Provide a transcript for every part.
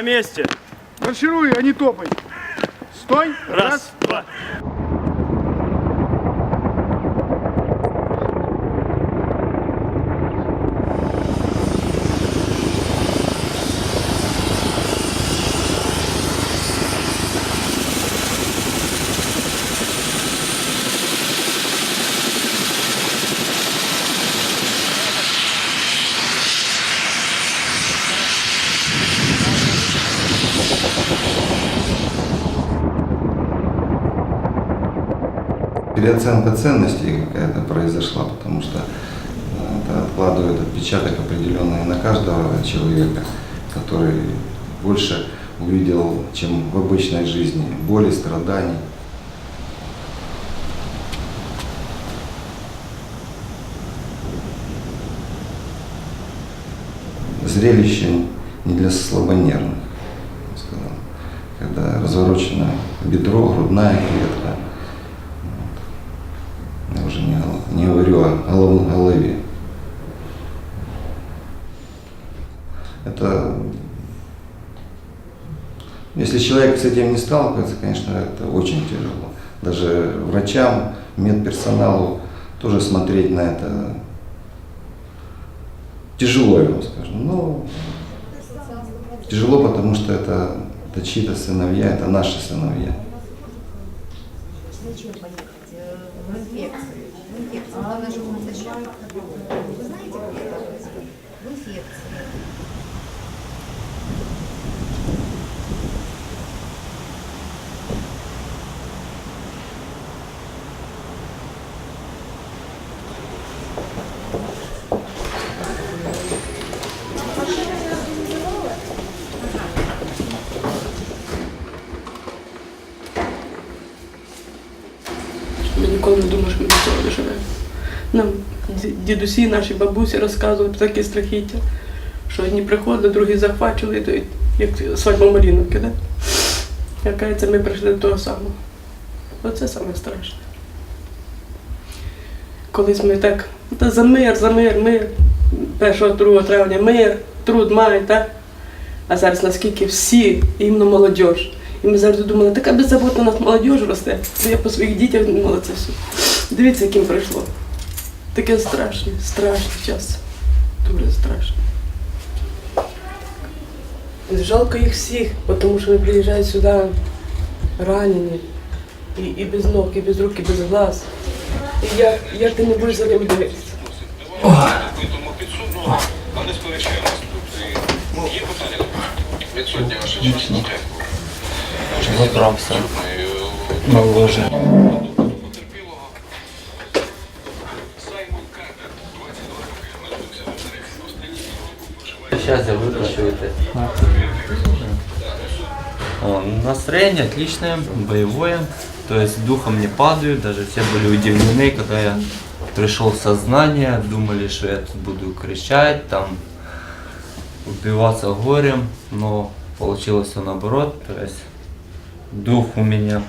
На месте. Маршируй, а не топай. Стой. Раз, два. Переоценка ценностей какая-то произошла, потому что э, это откладывает отпечаток определенный на каждого человека, который больше увидел, чем в обычной жизни, боли, страданий. Зрелище не для слабонервных, сказал. Когда разворочено бедро, грудная клетка, уже не, не говорю о голов- голове. Это, если человек с этим не сталкивается, конечно, это очень тяжело. Даже врачам, медперсоналу тоже смотреть на это тяжело, я вам скажу. Но тяжело, потому что это, это чьи-то сыновья, это наши сыновья. Зачем поехать? Э, В инфекцию. В инфекцию. Будет зачем? Вы знаете, где это происходит? В инфекции. Дідусі, наші бабусі розказували про такі страхіття, що одні приходили, другі захвачували, то як свадьба Маліновки, да? Яка це ми прийшли до того самого. Оце саме страшне. Колись ми так, та за мир, за мир, мир. 1-2 травня мир, труд має, так? А зараз наскільки всі, іменно молодь. І ми завжди думали, така беззаботна у нас молодь росте. Я по своїх дітях думала це все. Дивіться, яким прийшло. Таке страшне, страшний час. Дуже страшно. Жалко їх всіх, тому що вони приїжджають сюди ранені. І, і без ног, і без рук, і без глаз. І як, як ти не будеш за ним дивитися? Відсутні ваша честь. Забрався на ложе. Сейчас я выключу это. О, Настроение отличное, боевое. То есть духом не падаю. Даже все были удивлены, когда я пришел в сознание. Думали, что я тут буду кричать, там убиваться горем. Но получилось все наоборот. То есть дух у меня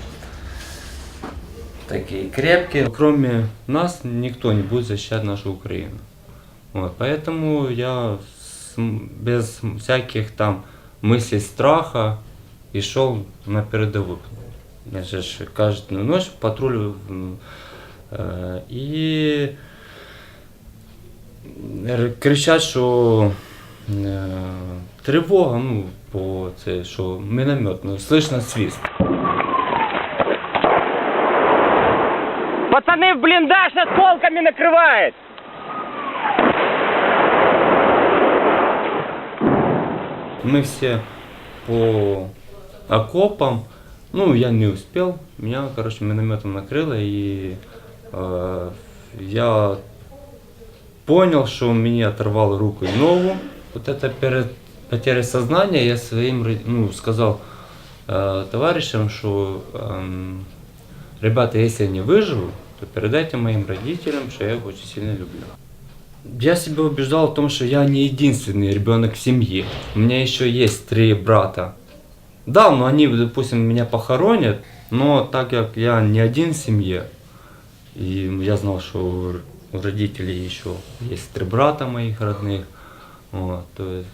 такие крепкие. Кроме нас никто не будет защищать нашу Украину. Вот, поэтому я с- без всяких там мыслей страха и шел на передовую. Я же ж каждую ночь патрулю м, э, и р- кричать, що е, тривога, ну, по це, що міномет, ну, слышно свист. Пацаны, в блиндаж осколками накрывает! Мы все по окопам. Ну, я не успел. Меня, короче, минометом накрыло, и э, я понял, что мне оторвало руку и ногу. Вот это перед потерей сознания я своим ну, сказал э, товарищам, что эм, ребята, если я не выживу, то передайте моим родителям, что я их очень сильно люблю. Я себя убеждал в том, что я не единственный ребенок в семье. У меня еще есть три брата. Да, но они, допустим, меня похоронят, но так как я не один в семье, и я знал, что у родителей еще есть три брата моих родных, вот, то есть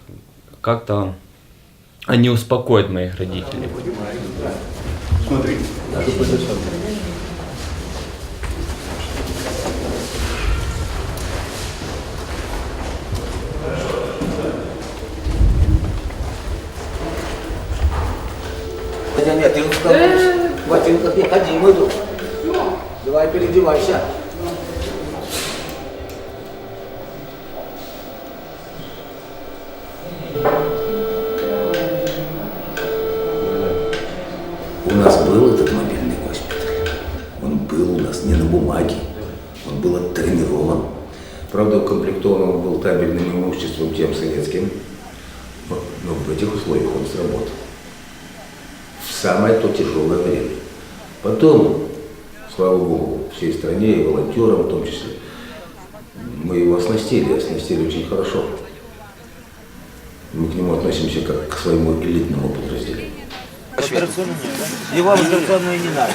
как-то они успокоят моих родителей. Нет, нет, ты в ботинках не ходи, мой друг. Давай переодевайся. У нас был этот мобильный госпиталь. Он был у нас не на бумаге. Он был оттренирован. Правда, укомплектован он был табельным имуществом тем советским. Но но в этих условиях он сработал в самое то тяжелое время. Потом, слава богу, всей стране и волонтерам в том числе, мы его оснастили, оснастили очень хорошо. Мы к нему относимся как к своему элитному подразделению. Его в операционную не надо.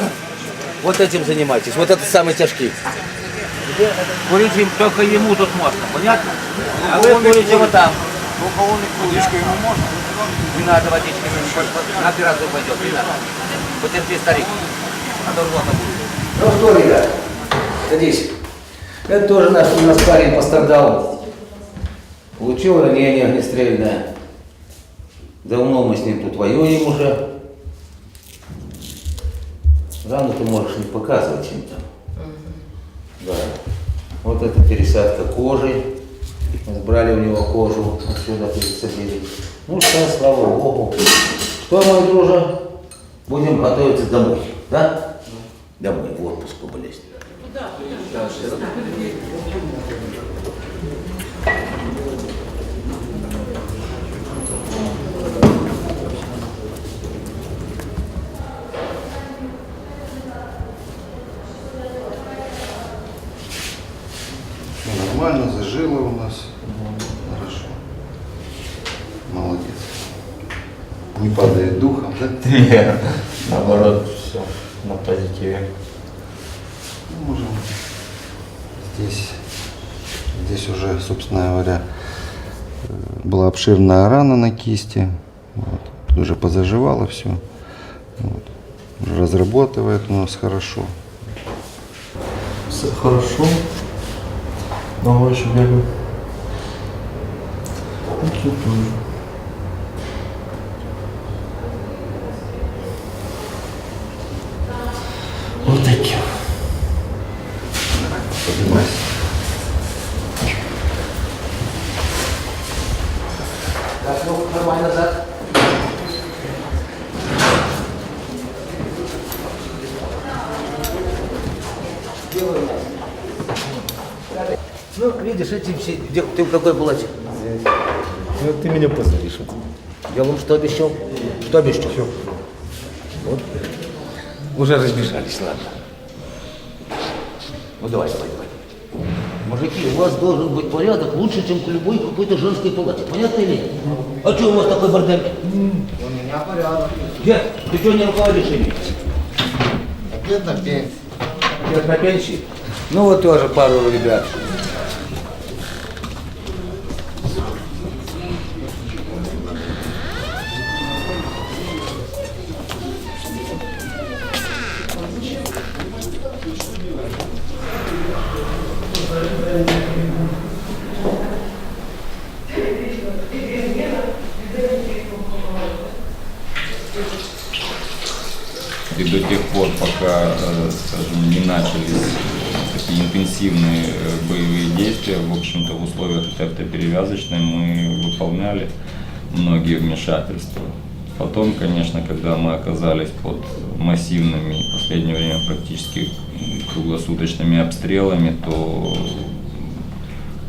Вот этим занимайтесь. Вот это самый тяжкий. Курить им только ему тут можно, понятно? А вы курите вот там. Водичку ему можно? Не надо водички, на операцию пойдет, не надо. Потерпи, старик, а то рвота будет. Ну что, ребят, садись. Это тоже наш, у нас парень пострадал. Получил ранение огнестрельное. Давно мы с ним тут воюем уже. Рану ты можешь не показывать им там. Да. Вот это пересадка кожи. Сбрали у него кожу, отсюда пересадили. Ну что, слава Богу. Что, мой друже, будем готовиться домой, да? Домой, в отпуск по болезни. Ну, Нормально, зажило у нас. Хорошо. Молодец. Не падает духом, да? Нет, наоборот, все на позитиве. Ну, можем здесь, здесь уже, собственно говоря, была обширная рана на кисти. Вот. Уже позаживало все. Вот. Разрабатывает у нас хорошо. Все хорошо. Ногой еще бегаю. Тут тоже. Все... Где, ты в какой палате? Ну, ты меня посадишь. Делом что обещал? Что обещал? Вот. Уже разбежались, ладно. Ну давай, давай, давай. Мужики, у вас должен быть порядок лучше, чем в любой какой-то женской палате. Понятно или нет? А что у вас такой бордель? У меня порядок. Где? Ты что не руководишь ими? Дед на пенсии. Дед на пенсии? Ну вот тоже пару ребят. Выполняли многие вмешательства. Потом, конечно, когда мы оказались под массивными, в последнее время практически круглосуточными обстрелами, то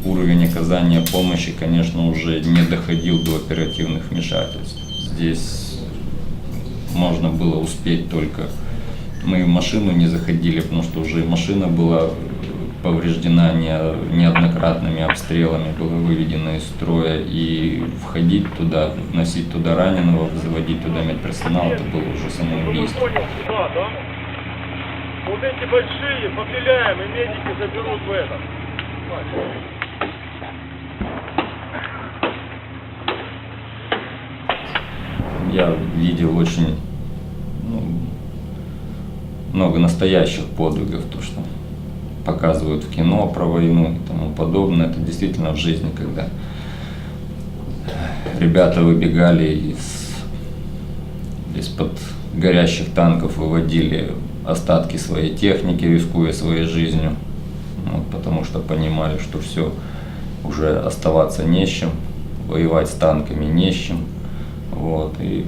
уровень оказания помощи, конечно, уже не доходил до оперативных вмешательств. Здесь можно было успеть только. Мы в машину не заходили, потому что уже машина была повреждена не- неоднократными обстрелами, была выведена из строя. И входить туда, вносить туда раненого, заводить туда медперсонал, это было уже самоубийство. Вот эти большие попиляем, и медики заберут в этом. я видел очень ну, много настоящих подвигов, то, что показывают в кино про войну и тому подобное. Это действительно в жизни, когда ребята выбегали из, из-под горящих танков, выводили остатки своей техники, рискуя своей жизнью, вот, потому что понимали, что все, уже оставаться не с чем, воевать с танками не с чем. Вот, и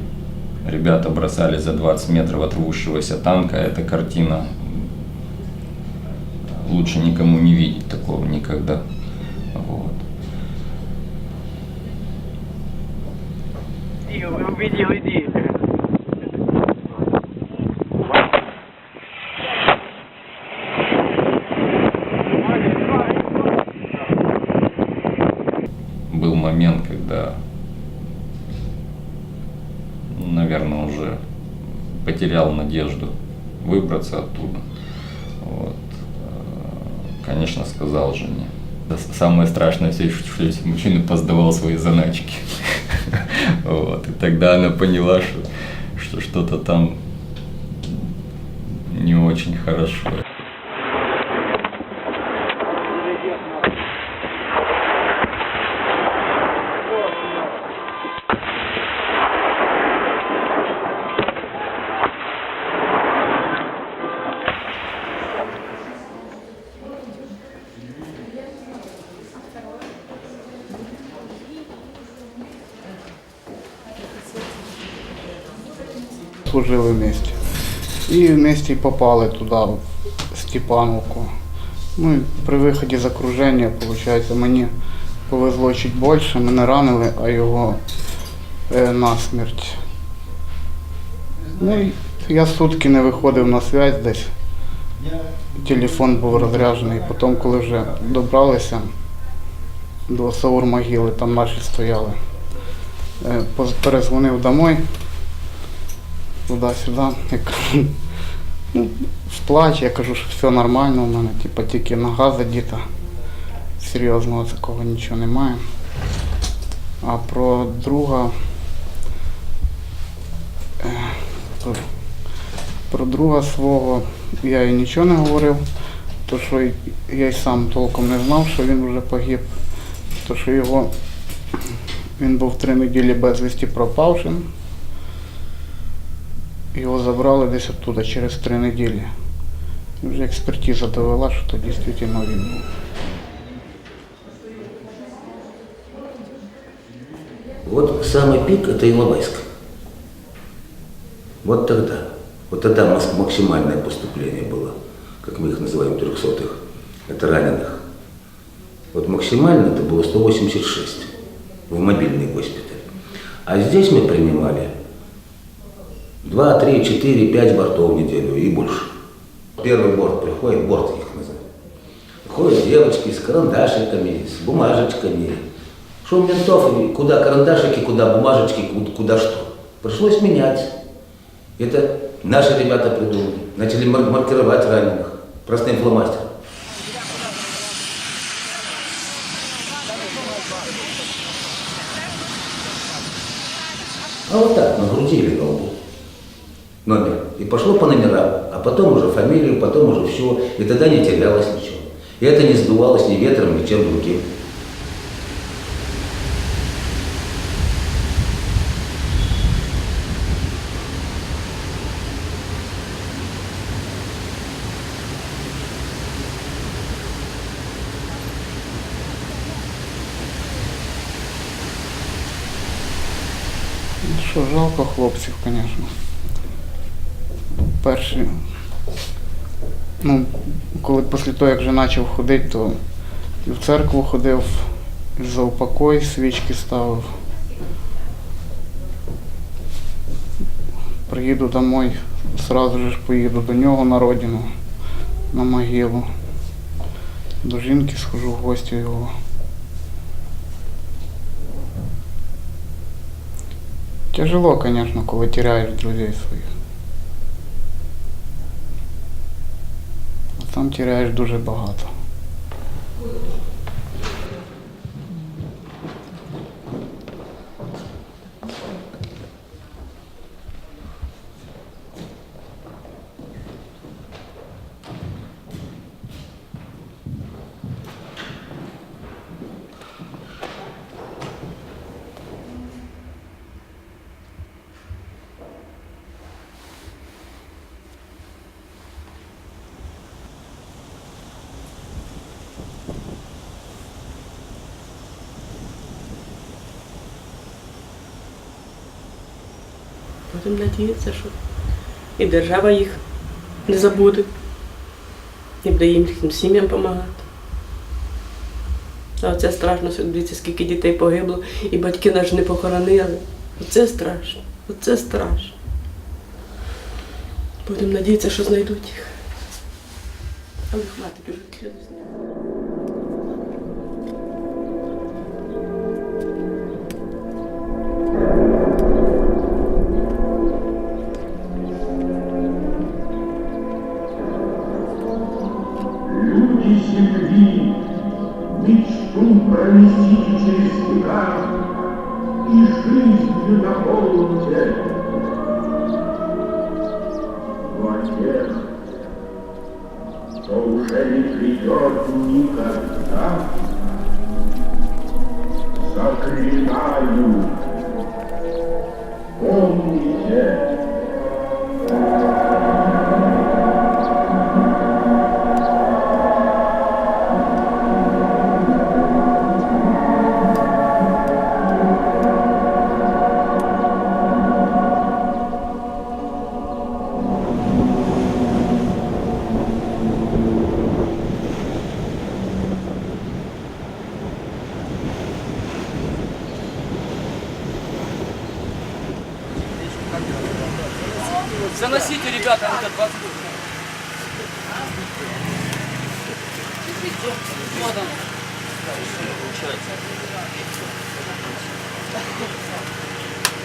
ребята бросали за 20 метров от рвущегося танка. Эта картина лучше никому не видеть такого никогда. Вот. Увидел, иди. был момент, когда, наверное, уже потерял надежду выбраться оттуда. Конечно, сказал жене. Да Самое страшное все, что если мужчина поздавал свои заначки. Вот. И тогда она поняла, что что-то там не очень хорошо. Служили вместе. І вместе попали туди, в Степановку. Ну і при виході з окруження, виходить, мені повезло чуть більше, мене ранили, а його е, насмерть. Ну я сутки не виходив на зв'язь десь. Телефон був розряджений. Потім, коли вже добралися до Саур-могили, там наші стояли. е, Перезвонив домой туди-сюди. Я кажу, ну, сплач, я кажу, що все нормально у мене, типу, тільки нога задіта. Серйозного такого нічого немає. А про друга. е, Про, друга свого я і нічого не говорив, то що я й сам толком не знав, що він вже погиб. То що його він був три неділі безвісті пропавшим. Його забрали десь оттуда через три неділі. І вже експертиза довела, що то дійсно він був. Вот самый пик – это Иловайск. Вот тогда. Вот тогда мас- максимальное поступление было, как мы их называем, трехсотых. Это раненых. Вот максимально это было 186 в мобильный госпиталь. А здесь мы принимали 2, 3, 4, 5 бортов в неделю и больше. Первый борт приходит, борт их называют. Ходят девочки с карандашиками, с бумажечками. Что ментов, куда карандашики, куда бумажечки, куда, что. Пришлось менять. Это наши ребята придумали. Начали мар- маркировать раненых простым фломастером. А вот так, нагрузили на лбу номер. И пошло по номерам, а потом уже фамилию, потом уже все. И тогда не терялось ничего. И это не сдувалось ни ветром, ни чем другим. Ну Що, жалко хлопців, звісно. Перші. Ну, коли після того, як вже почав ходити, то і в церкву ходив, і за упокой свічки ставив. Приїду домой, сразу ж поїду до нього на родину, на могилу. До жінки схожу в гості його. Тяжело, конечно, коли теряешь друзей своїх. Там теряєш дуже багато. Будемо надіятися, що і держава їх не забуде. І буде їм їхнім сім'ям допомагати. А це страшно, дивіться, скільки дітей погибло, і батьки навіть не похоронили. Оце страшно. Оце страшно. Будемо надіятися, що знайдуть їх. Але хватить уже сльози. Люди Но тех, кто уже не придет никогда, заклинаю, помните,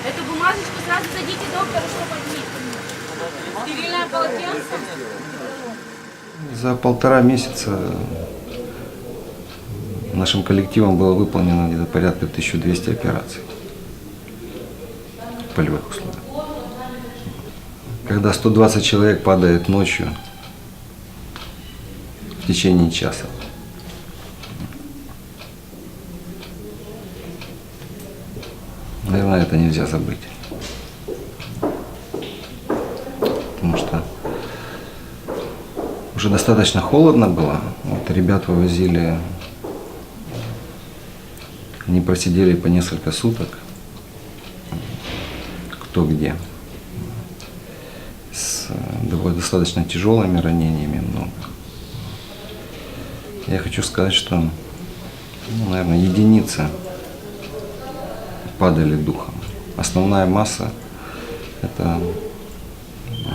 Эту бумажечку сразу дадите доктору, чтобы отметить. Стерильное полотенце? За полтора месяца нашим коллективом было выполнено где-то порядка 1200 операций в полевых условиях. Когда 120 человек падает ночью в течение часа. Наверное, это нельзя забыть. Потому что уже достаточно холодно было. Вот ребят вывозили, они просидели по несколько суток, кто где. С э, довольно достаточно тяжелыми ранениями много. Я хочу сказать, что, ну, наверное, единицы падали духом. Основная масса – это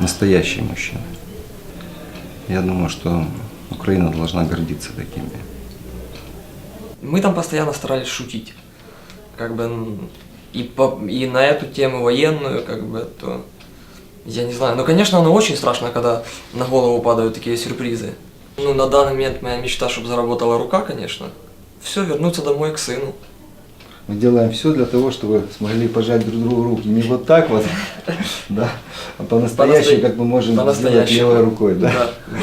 настоящие мужчины. Я думаю, что Украина должна гордиться такими. Мы там постоянно старались шутить. Как бы и, по, и на эту тему военную, как бы, то я не знаю. Ну, конечно, оно очень страшно, когда на голову падают такие сюрпризы. Ну, на данный момент моя мечта, чтобы заработала рука, конечно. Все, вернуться домой к сыну. Мы делаем все для того, чтобы смогли пожать друг другу руки. Не вот так вот, да, а по-настоящему, как мы можем сделать левой рукой, да. Да, да.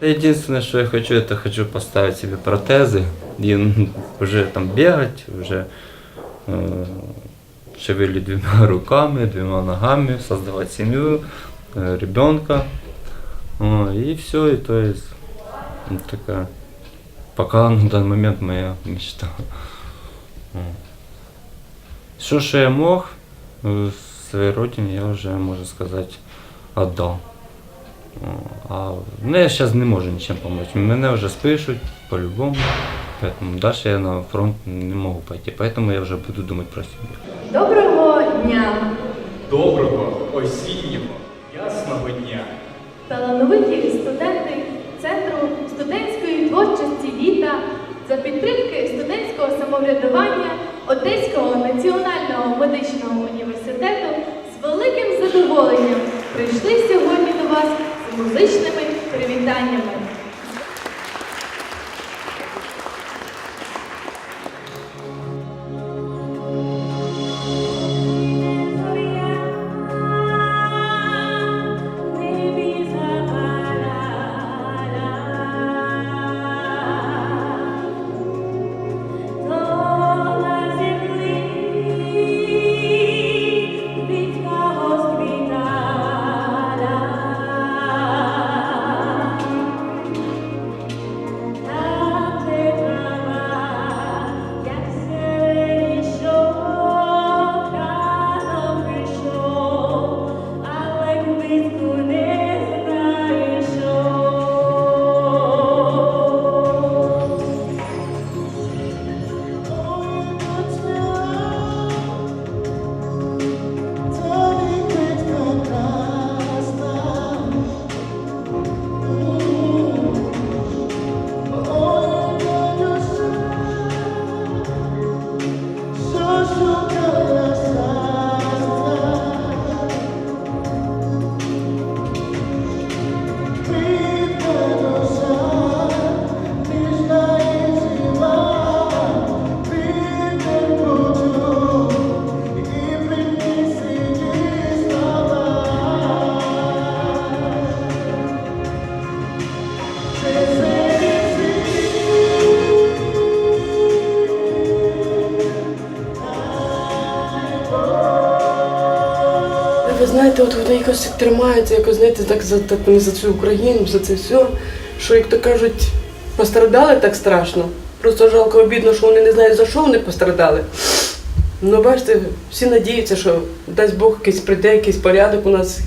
Единственное, что я хочу, это хочу поставить себе протезы и уже там бегать, уже э, шевелить двумя руками, двумя ногами, создавать семью, э, ребенка. О, и все, и то есть вот такая пока на данный момент моя мечта. Все, что я мог э, своей родине, я уже, можно сказать, отдал. О, А ну, я зараз не можу нічим допомогти. Мене вже спишуть по-любому. Поэтому далі я на фронт не можу пойти. Поэтому я вже буду думати про сім'ю. Доброго дня! Доброго осіннього ясного дня. Талановиті студенти Центру студентської творчості літа за підтримки студентського самоврядування Одеського національного медичного університету з великим задоволенням прийшли сьогодні до вас з музичними привітаннями. От вони якось тримаються, якось знаєте, так за так за цю Україну, за це все. Що як то кажуть, пострадали так страшно. Просто жалко обідно, що вони не знають за що вони пострадали. Ну, бачите, всі надіються, що дасть Бог якийсь прийде, якийсь порядок у нас,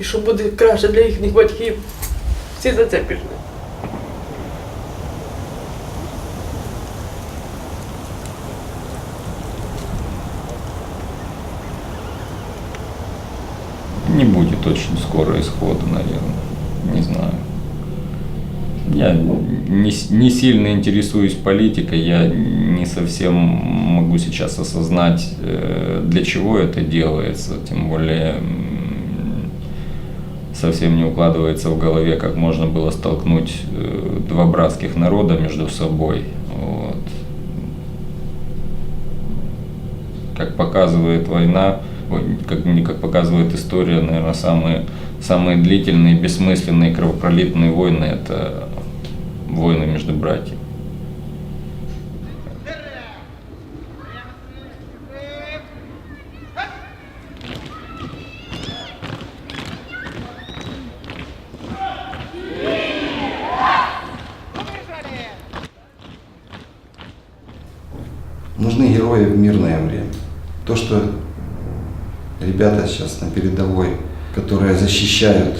і що буде краще для їхніх батьків. Всі за це пішли. Скоро исхода, наверное. Не знаю. Я не, не сильно интересуюсь политикой, я не совсем могу сейчас осознать, э, для чего это делается, тем более совсем не укладывается в голове, как можно было столкнуть э, два братских народа между собой. Вот. Как показывает война, ой, как, как показывает история, наверное, самые, самые длительные, бессмысленные, кровопролитные войны – это войны между братьями. Нужны герои в мирное время. То, что ребята сейчас на передовой, которые защищают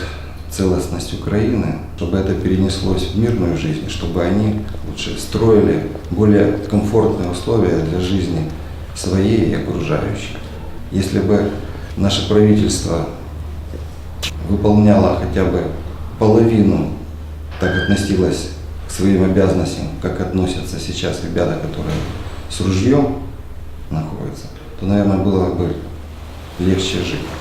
целостность Украины, чтобы это перенеслось в мирную жизнь, чтобы они лучше строили более комфортные условия для жизни своей и окружающих. Если бы наше правительство выполняло хотя бы половину, так относилось к своим обязанностям, как относятся сейчас ребята, которые с ружьем находятся, то, наверное, было бы легче жить.